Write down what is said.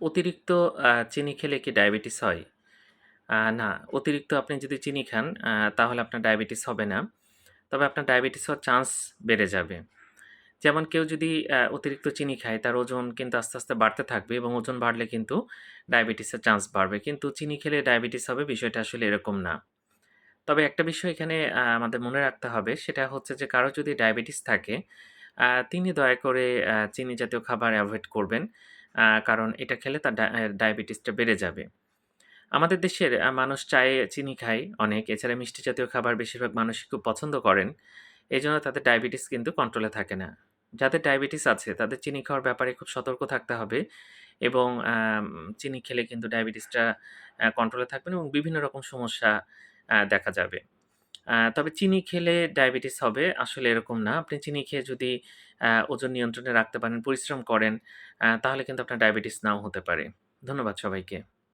অতিরিক্ত চিনি খেলে কি ডায়াবেটিস হয়? না, অতিরিক্ত আপনি যদি চিনি খান তাহলে আপনার ডায়াবেটিস হবে না। তবে আপনার ডায়াবেটিস হওয়ার চান্স বেড়ে যাবে। যেমন কেউ যদি অতিরিক্ত চিনি খায় তার ওজন কিন্তু আস্তে, আস্তে বাড়তে থাকবে এবং ওজন বাড়লে কিন্তু ডায়াবেটিসের চান্স বাড়বে। কিন্তু চিনি খেলে ডায়াবেটিস হবে বিষয়টা আসলে এরকম না। তবে একটা বিষয় এখানে আমাদের মনে রাখতে হবে সেটা হচ্ছে যে কারও যদি ডায়াবেটিস থাকে তিনি দয়া করে চিনি জাতীয় খাবার অ্যাভয়েড করবেন। কারণ এটা খেলে তার ডায়াবেটিসটা বেড়ে যাবে। আমাদের দেশের মানুষ চায়ে চিনি খায় অনেক। এছাড়া মিষ্টি জাতীয় খাবার বেশিরভাগ মানুষই খুব পছন্দ করেন। এই জন্য তাদের ডায়াবেটিস কিন্তু কন্ট্রোলে থাকে না। যাদের ডায়াবেটিস আছে, তাদের চিনি খাওয়ার ব্যাপারে খুব সতর্ক থাকতে হবে এবং চিনি খেলে কিন্তু ডায়াবেটিসটা কন্ট্রোলে থাকবে এবং বিভিন্ন রকম সমস্যা দেখা যাবে। তবে চিনি খেলে ডায়াবেটিস হবে আসলে এরকম না। আপনি চিনি খেয়ে যদি ওজন নিয়ন্ত্রণে রাখতে পারেন, পরিশ্রম করেন তাহলে কিন্তু আপনার ডায়াবেটিস নাও হতে পারে। ধন্যবাদ সবাইকে।